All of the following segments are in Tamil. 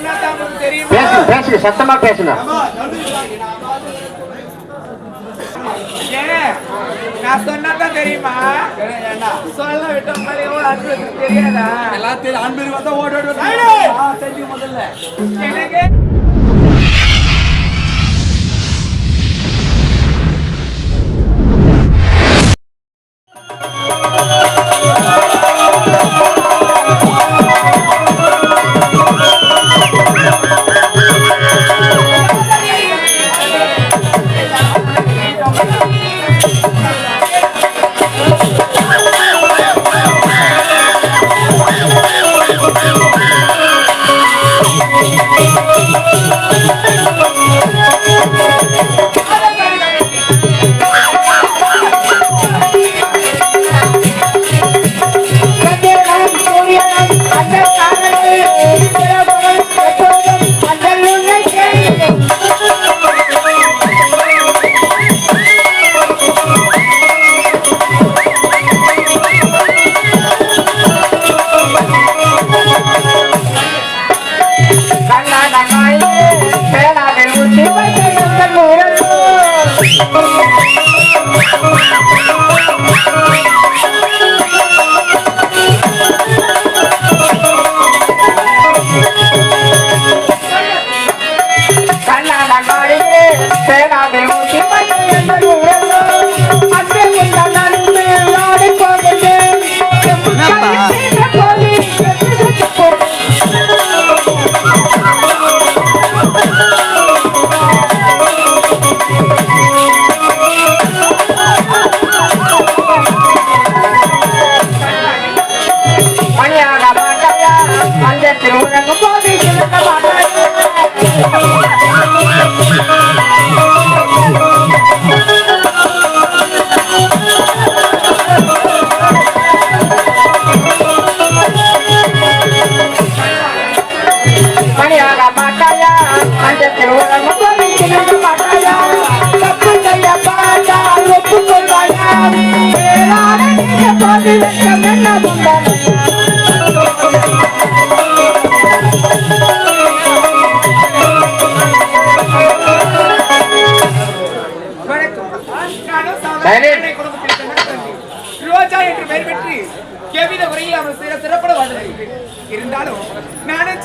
சொன்னா தான் உங்களுக்கு தெரியுமா? பேசு பேசுங்க சத்தமா பேசுங்க நான் சொன்னா தான் தெரியுமா? சொல்ல விட்ட மாதிரி எவ்வளவு அன்பு இருக்குன்னு தெரியாதா எல்லாத்தையும் அன்பு வந்தா ஓடி ஓடி தெரியும் முதல்ல. எனக்கு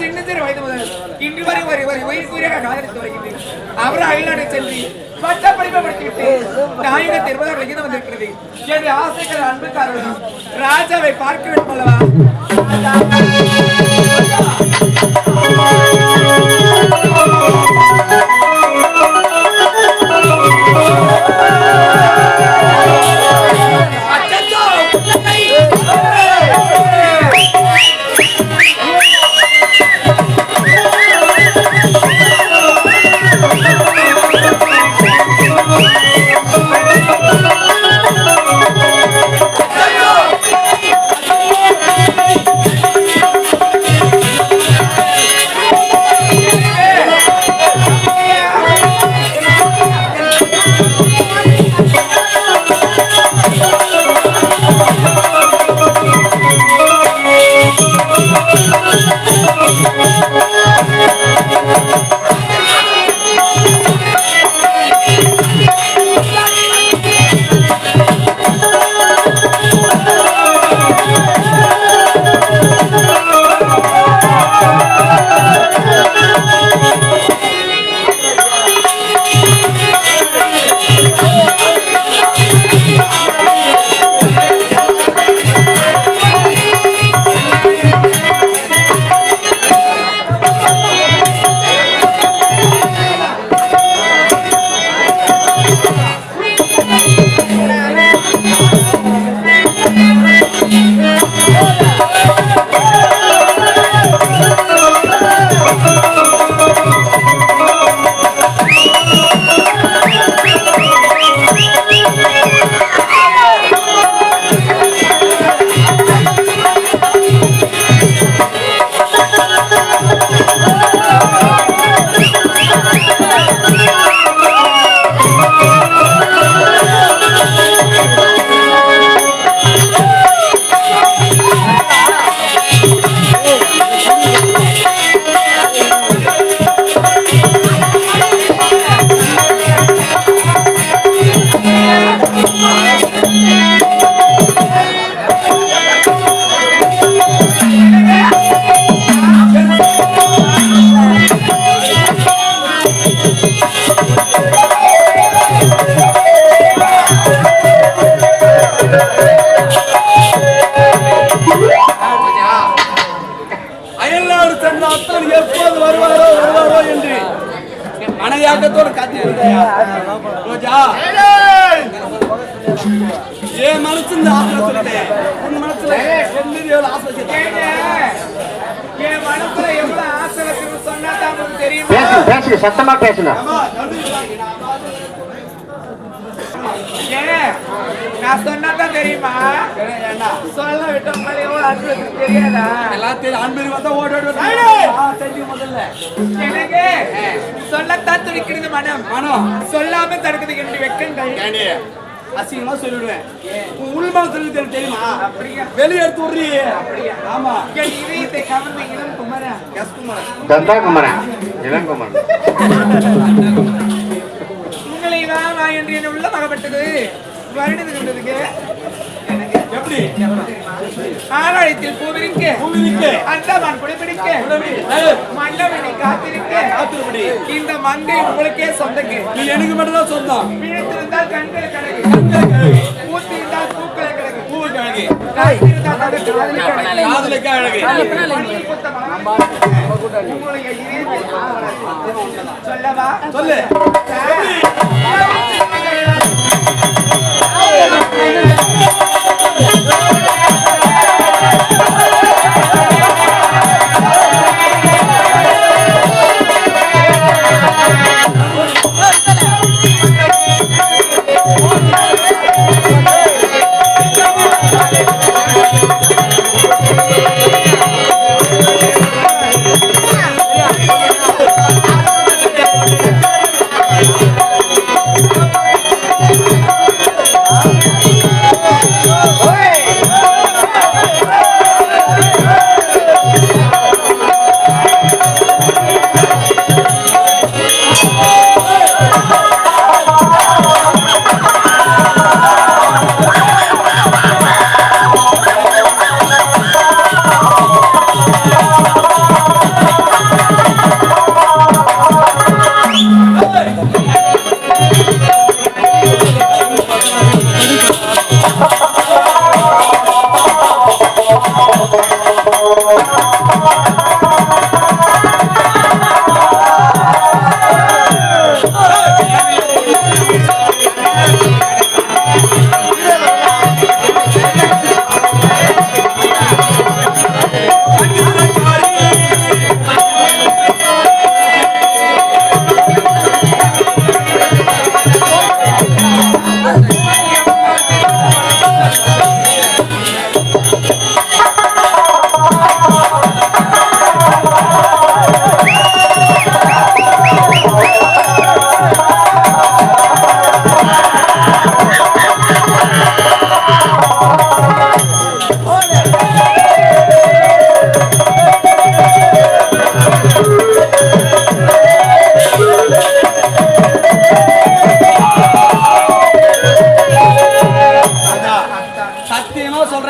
சின்ன சிறு வயது முதல். இன்று வரை ஒரு ஒரு உயிர் கூறியாக காதலித்து வருகின்றேன். அவர் அயல்நாடு சென்று பட்ட படிப்பை படித்துவிட்டு நாயகத்தை இருபதாம் விகிதம் வந்திருக்கிறது. எனது ஆசைகள் அன்புக்காரர்களும் ராஜாவை பார்க்க வேண்டும் அல்லவா? you. ரத்தம் எப்போது வருவாரோ வருவாரோ என்று. என் மனையாக்கத்தோடு காத்திருந்தாயா ரோஜா என் மனசு இந்த ஆசை சொல்லிட்டேன் உன் மனசுல எவ்வளவு ஆசை ஏங்க, வச்சிருக்கேன்? என் மனசுல எவ்வளவு ஆசை இருக்குன்னு சொன்னா தான் தெரியுமா? பேசுங்க சத்தமா பேசுங்க நான் சொன்னா தான் தெரியுமா? சொல்ல விட்டவங்க எவ்வளவு ஆசை இருக்குன்னு தெரியாதா? எல்லாத்தையும் ஆண்பேரி வந்தா ஓடி ஓடி வந்து- ஐயே! ஆ, தெரியும் முதல்ல. எனக்கு சொல்லத்தான் துடிக்கிறது மனம். மனம். சொல்லாம தடுக்குது வெக்கங்கள். ஏண்டி, அசிங்கமா சொல்லிடுவேன். உன் உள் மனசுல எனக்கு தெரியுமா? வெளியே எடுத்து விடுறீ. ஆமா. என் இதயத்தை கவர்ந்த இளம் குமரன். எஸ் குமார் தந்தா குமரன். இளங்குமரன் உங்களை நான் என்று என்ன உள்ள மகப்பட்டது. வருடது எப்படி? ஆழத்தில் பூவிரிக்க பூவிரிக்க. அந்தமான் குடிபிடிக்க ஏய், மன்னவனை காத்திருக்க. காத்திருப்படி. இந்த மங்கை உங்களுக்கே சொந்தங்க. நீ எனக்கு சொந்தம். விழித்திருந்தால் கண்கள் கழுகு, பூத்திருந்தால் கிடக்கு. காதலுக்கு அழகு. சொல்லு.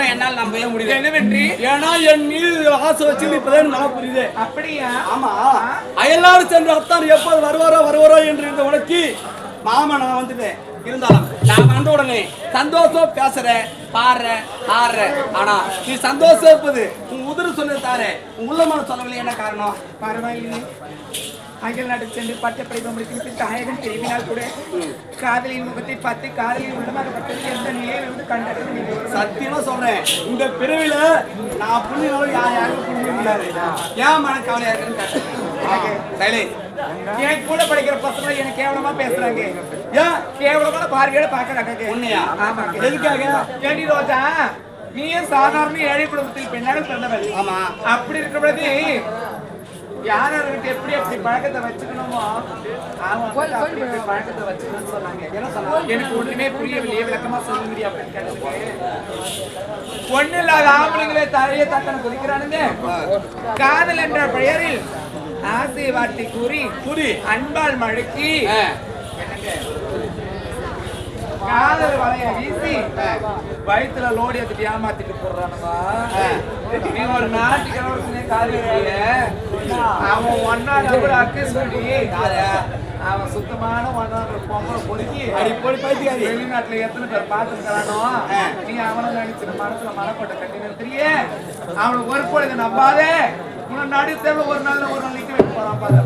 சொல்றேன் என்னால் நம்பவே முடியல? என்னவென்று? ஏன்னா என் மீது ஆசை வச்சு இப்பதான் நல்லா புரியுது அப்படியா? ஆமா. அயல்நாடு சென்று அத்தான் எப்போது வருவாரோ வருவாரோ என்று இந்த உனக்கு மாமா நான் வந்துட்டேன். இருந்தாலும் நான் வந்த உடனே சந்தோஷம் பேசுற பாடுற ஆடுற ஆனா நீ சந்தோஷம் இருப்பது உன் உதிர் சொல்ல தாரு உன் உள்ளமான சொல்லவில்லை என்ன காரணம்? பரவாயில்லை. அயல் நாடு சென்று பட்டப்படிப்பு முடித்து தாயகம் திரும்பினால் கூட காதலின் முகத்தை பார்த்து காதலின் உள்ளமாகப்பட்டது எந்த நிலையிலிருந்து கண்டது நீங்கள் ஒரு சத்தியமா சொல்றேன். இந்த பிறவில நான் புள்ளினாலும் யார் யாரும் புள்ளி முடியாது ஏன் மன கவலையா இருக்குன்னு கேட்டேன். சைலே. என் கூட படிக்கிற பசங்க எனக்கு கேவலமா பேசுறாங்க? ஏன் கேவலமான பார்வையோட பாக்குறாங்க உன்னையா ஆமாங்க எதுக்காக? ஏண்டி ரோஜா நீயும் சாதாரண ஏழை குடும்பத்தில் பெண்ணாக பிறந்தவள். ஆமா. அப்படி இருக்கிற பொழுது யார் யார்கிட்ட எப்படி எப்படி பழக்கத்தை வச்சுக்கணுமோ அவங்க பழக்கத்தை வச்சுக்கணும்னு சொன்னாங்க. என்ன சொன்னாங்க? எனக்கு ஒண்ணுமே புரியவில்லையே விளக்கமா சொல்ல முடியும் அப்படின்னு கேட்டதுக்கு. ஒண்ணு இல்லாத ஆம்பளைங்களே தலைய தக்கன குதிக்கிறானுங்க. காதல் என்ற பெயரில் ஆசை வார்த்தை கூறி. புரி அன்பால் மழுக்கி ஆ. காதல் வலைய வீசி. வயிற்றுல லோடி எடுத்துட்டு ஏமாத்திட்டு போடுறானுமா நீ ஒரு நாட்டுக்கு காதலிய அவன் ஒன்னா நம்பர் அக்கஸ் பண்ணி. அவன் சுத்தமான ஒன்னா பொம்பளை பொறுக்கி அடி போய் பைத்தியாரி வெளிநாட்டுல எத்தனை பேர் பார்த்துருக்கானோ நீ அவனை நினைச்சு மனசுல மரப்பட்ட கட்டி நிறுத்தியே அவனுக்கு ஒரு பொழுது நம்பாதே. உன்னை நடு தேவை ஒரு நாள் ஒரு நாள் நிக்க வைக்க போறான் பாரு.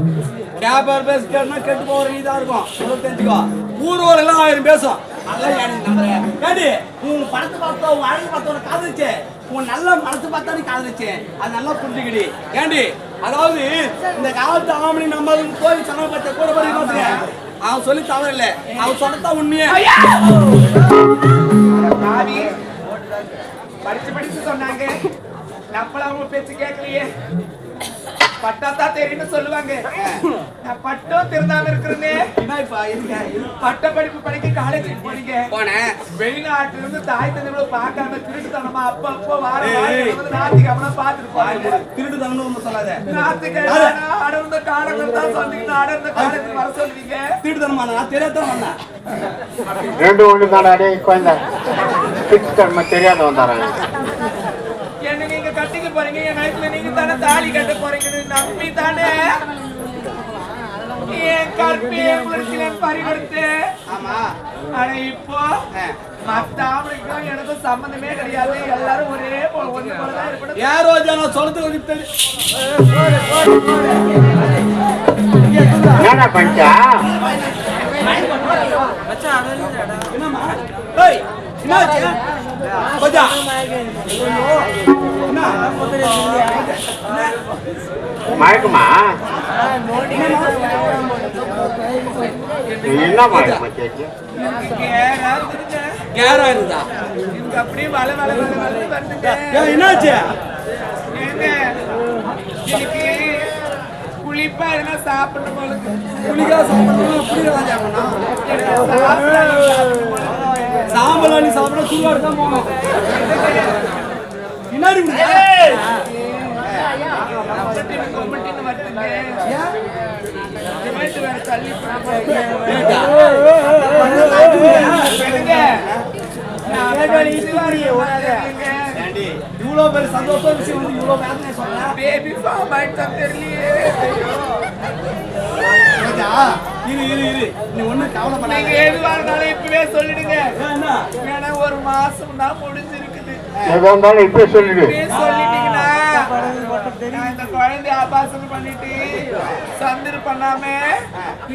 பேச கேட்டா போற நீதா இருக்கும். தெரிஞ்சுக்கோ. ஊர் எல்லாம் ஆயிரம் பேசும். நல்லா ஏடி நம்புற ஏடி உன் படத்தை பார்த்தா உன் அழகு பார்த்தா உனக்கு காதலிச்சு. உன் நல்ல மனசு பார்த்தா நீ காதலிச்சு. அது நல்லா புரிஞ்சுக்கிடி. ஏண்டி அதாவது இந்த காலத்து ஆமணி நம்ம கோயில் சமய பச்சை கூட பண்ணி பாத்துக்க அவன் சொல்லி தவறு இல்லை அவன் சொல்லத்தான் உண்மையே. படிச்சு படிச்சு சொன்னாங்க. நம்மள அவங்க பேச்சு கேட்கலையே. பட்டாதான் தெரியும்னு சொல்லுவாங்க. நான் பட்டம் திருந்தாம இருக்கிறேனே. என்ன? இப்ப இருங்க பட்ட படிப்பு படிக்க காலேஜுக்கு போனீங்க. போனேன் வெளிநாட்டுல இருந்து தாய் தந்தையோட பார்க்காம திருட்டுத்தனமா அப்ப அப்போ வார ஏய், வாரம் ஏய். வந்து நாத்திக்கு அவனா பாத்துட்டு போறாங்க திருட்டு தரணும் ஒண்ணு சொல்லாத. நாத்துக்கு அடர்ந்த காலங்கள் தான் சொன்னீங்க அடர்ந்த காலத்துக்கு வர சொல்லுவீங்க. திருட்டு தரமா நான்? தெரியாதான் வந்தேன் ரெண்டு ஒன்று தானே அடே குழந்தை. தெரியாதவன் தரேன் என்ன நீங்க கட்டிக்க போறீங்க? என் நைட்ல நீங்க தானே தாலி கட்ட போறீங்கன்னு நம்பி தானே? என் கற்பியை உங்களுக்கு பறி கொடுத்து ஆமா. ஆனா இப்போ மத்த ஆம்பளைக்கும் எனக்கும் சம்பந்தமே கிடையாது. எல்லாரும் ஒரே போல ஒண்ணு போலதான் இருக்கணும். சொல்றது கொஞ்சம் தெரியும் மயக்குமா என்ன மயக்குமா கேட்டு கேரா இருந்தா. அப்படியே என்னாச்சு? புளிப்பா எதுனா சாப்பிடணும் போல இருக்கு. புளிகா சாப்பிடணும். புளிகா சாப்பிடணும். சாம்பல் சாப்பிட சூடா தான் போகணும் பின்னாடி விடு. விஷயம் வந்து பேபி ஃபார்ம் தெரியலையே இரு இரு இரு. நீ நீங்க கவலைப்படாத. எதுவா இருந்தாலும் இப்பவே சொல்லிடுங்க. ஏன்னா ஒரு மாசம் தான் முடிஞ்சிருக்குது. எதா இருந்தாலும் இப்ப சொல்லிடு. இப்பவே சொல்லிட்டீங்கன்னா இந்த குழந்தை ஆபாசம் பண்ணிட்டு சந்திர பண்ணாம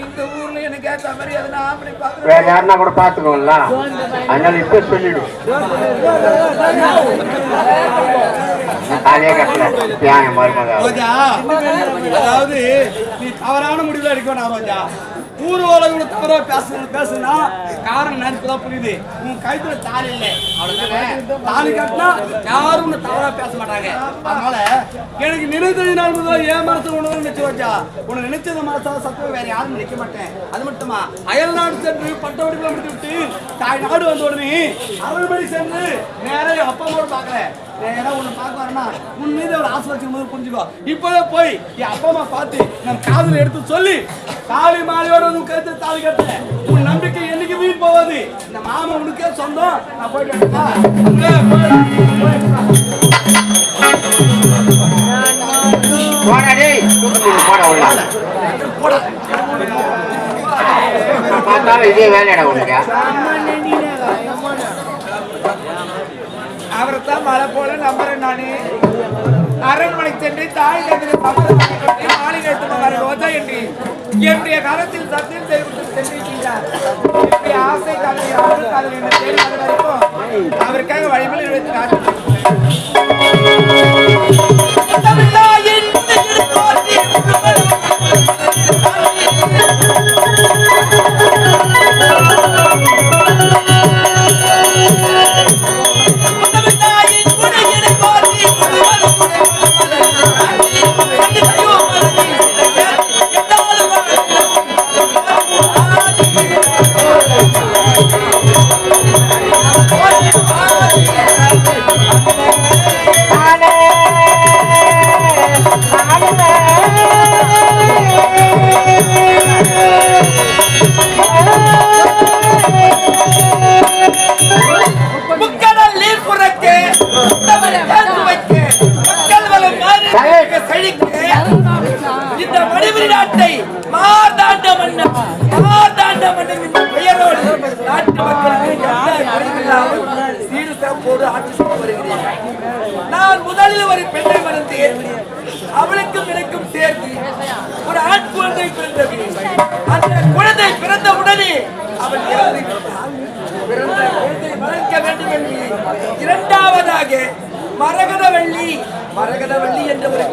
இந்த ஊர்ல எனக்கு ஏத்த மாதிரி எதனா அப்படி வேற பாக்குறேன் யாருன்னா கூட பாத்துக்கோங்களா அதனால இப்ப சொல்லிடு. அதாவது நீ தவறான முடிவுல ரோஜா. ஊர் உலகம் தவறா பேச பேசுனா காரணம் நினைப்பு தான் புரியுது. உன் கைத்துல தாலி இல்லை. அவ்வளவுதானே? தாலி கட்டினா யாரும் உன்னை தவறா பேச மாட்டாங்க. அதனால எனக்கு நினைத்தது நாள் முதல் ஏன் மனசு உணவு நினைச்சு வச்சா. உன்னை நினைச்சது மனசா சத்தம் வேற யாரும் நினைக்க மாட்டேன். அது மட்டுமா? அயல் நாடு சென்று பட்ட வடிவில் முடித்து விட்டு தாய் நாடு வந்த உடனே அரண்மனை சென்று நேரம் என் அப்பா அம்மாவோட பார்க்கல. நேரா உன்னை பார்க்க வரனா உன் மீது ஒரு ஆசை வச்சுக்கும் புரிஞ்சுக்கோ. இப்போதே போய் என் அப்பா அம்மா பார்த்து நம் காதல எடுத்து சொல்லி தாலி மாலையோட உன் கருத்து தாலி கட்ட உன் நம்பிக்கை என்னைக்கு வீண் போவாது இந்த மாமா உனக்கே சொந்தம். நான் போயிட்டு வரட்டா? உள்ளே போய் போடா டேய். போடா உள்ள பார்த்தாலும் இதே வேலையடா உனக்கு. அவரை தான் மழை போல நம்புறேன் நானே. அரண்மனை சென்று தாய் தந்தை சம்மதம் மாளிகை எடுத்து வர ரோஜா என்று என்னுடைய காலத்தில் சத்தியம் செய்து சென்றிருக்கிறார் என்னுடைய ஆசை காதலி அவர்கள் காதலி என்ன தேடி வர வரைக்கும் அவருக்காக வழிமுறை எடுத்து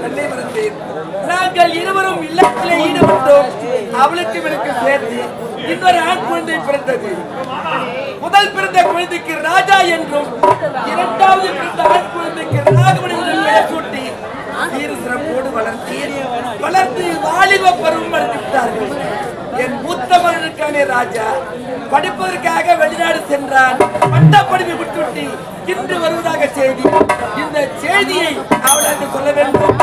என்ற நாங்கள் இருவரும் இல்லத்திலே ஈடுபட்டோம். அவளுக்கு எனக்கு சேர்த்து இன்னொரு ஆண் குழந்தை பிறந்தது. முதல் பிறந்த குழந்தைக்கு ராஜா என்றும் இரண்டாவது பிறந்த ஆண் குழந்தைக்கு ராகவன் என்று பெயர் சூட்டி சீரு சிறப்போடு வளர்த்து வாலிப பருவம் வளர்த்துவிட்டார்கள் என் மூத்த மகனுக்கான ராஜா. படிப்பதற்காக வெளிநாடு சென்றான். பட்ட படிப்பு விட்டுவிட்டு இன்று வருவதாக செய்தி. இந்த செய்தியை அவளுக்கு சொல்ல வேண்டும்.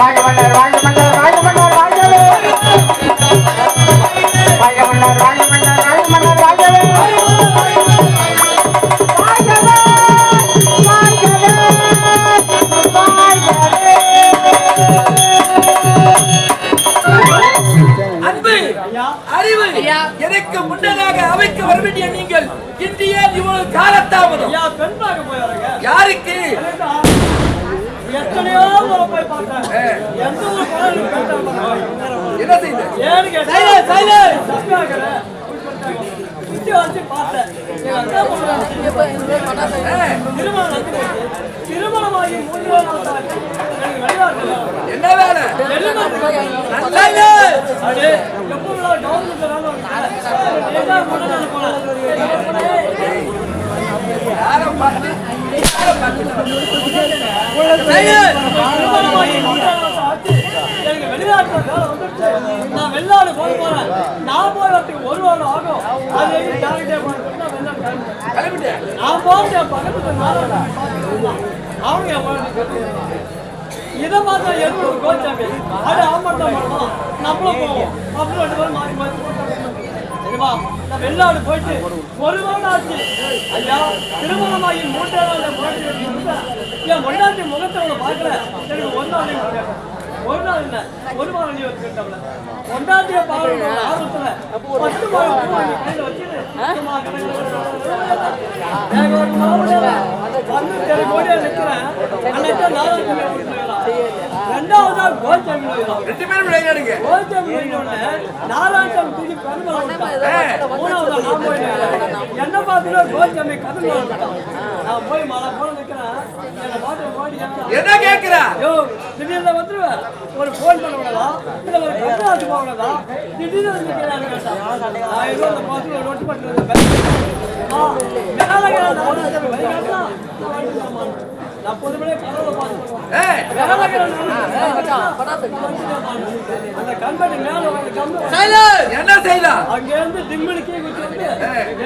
வாழ்க மன்னர் வாழ்க மன்னர் வாழ்க வர வேண்டிய நீங்கள் இந்திய இவ்வளவு காலத்தாமதம் யாருக்கு? எத்தனையோ போய் பார்த்தேன். எந்த ஒரு என்ன செய்த ஏன்னு கேட்டேன் என்ன வேலை? நான் வெளிநாடு போக போறேன். நான் போய் ஒரு வாரம் ஆகும். அது எப்படி யார்கிட்டயே போறதுக்கு நான் வெளிநாடு கிளம்பிட்டேன். கிளம்பிட்டேன் நான் போறது என் பக்கத்து அவங்க என் இதை பார்த்தா எதுவும் கோச்சாமி. ஆமாட்டா நம்மளும் போவோம். அப்புறம் ரெண்டு பேரும் மாறி மாறி நான் வெளிநாடு போயிட்டு ஒரு வாரம் ஆச்சு. ஐயா திருமணமாகி மூன்றாவது நாள் போயிட்டு என் பொண்டாட்டி முகத்தை அவளை பார்க்கல. எனக்கு ஒரு ஒரு நாள் இல்ல ஒரு வாரம் லீவ் பத்து கோடியா நிக்கிறேன். அன்னைக்கு நாலாவது ரெண்டாவது கோச்சம் ரெண்டு பேரும் விளையாடுங்க கோச்சம் நாலாட்டம் தூக்கி பெருமாள் மூணாவது நான் போயிட்டேன் என்ன பார்த்துட்டு கோச்சம் கதவு என்னை என்ன கேக்குறா திடீர்னு வந்துருவேன். ஒரு phone பண்ண விடாதா? இல்ல ஒரு கட்டணாச்சு போக விடாதா? திடீர்னு வந்து. நான் ஏதோ அந்த நான் அந்த கண்பட்டி மேல கம்பு என்ன செய்யலாம் அங்க இருந்து திம்மினு கீழே குச்சி வந்து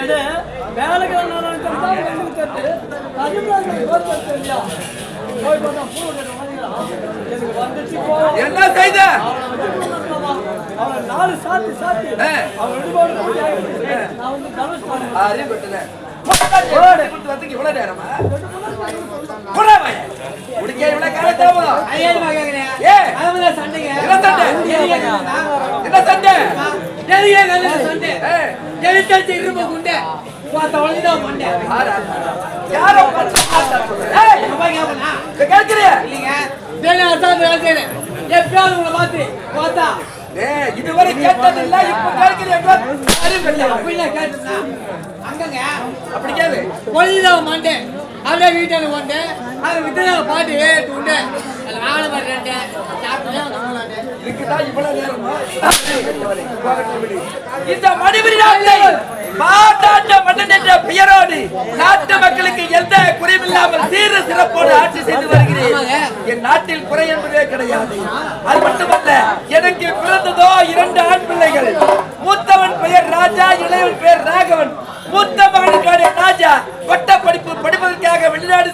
எடு வேலைக்கு நான் கண்ணுக்கு தட்டு கஜிமலாங்க கோர்த்து தெரியா போய் பார்த்தா பூ கட்ட வாங்கிக்கலாம் எனக்கு வந்துச்சு போவோம் என்ன செய்த? நாலு சாத்தி சாத்தி. அவன் ரெண்டு பேரும். நான் வந்து தனுஷ் பண்ணேன் இவ்வளவு நேரமா. உனக்கே இவ்வளவு காலத்தாமோ ஏ. என்ன சண்டை? என்ன சண்டை? ஏய். ஆறா. யாரோ? பார்த்து பார்த்தா சொல்லு. ஏய், இங்க கேட்கிறியா? ஏய், இதுவரை கேட்டதில்ல, இப்ப கேட்கிறியா? அறிவில்லை. அப்படி கேளு. அப்படியே வீட்டான கொண்டு அதை விட்டு பாட்டு ஏட்டு உண்டு அதில் வாழை இதுக்குதான் இவ்வளவு நேரமா? இந்த மணிபுரி நாட்டை மாட்டாண்ட மன்னன் என்ற பெயரோடு நாட்டு மக்களுக்கு எந்த குறைவில்லாமல் சீர சிறப்போடு ஆட்சி செய்து வருகிறேன். என் நாட்டில் குறை என்பதே கிடையாது. அது மட்டுமல்ல எனக்கு பிறந்ததோ இரண்டு ஆண் பிள்ளைகள். மூத்தவன் பெயர் ராஜா இளையவன் பெயர் ராகவன். மூத்த மகனுக்கான ராஜா. பட்ட படிப்பு படிப்பதற்காக வெளிநாடு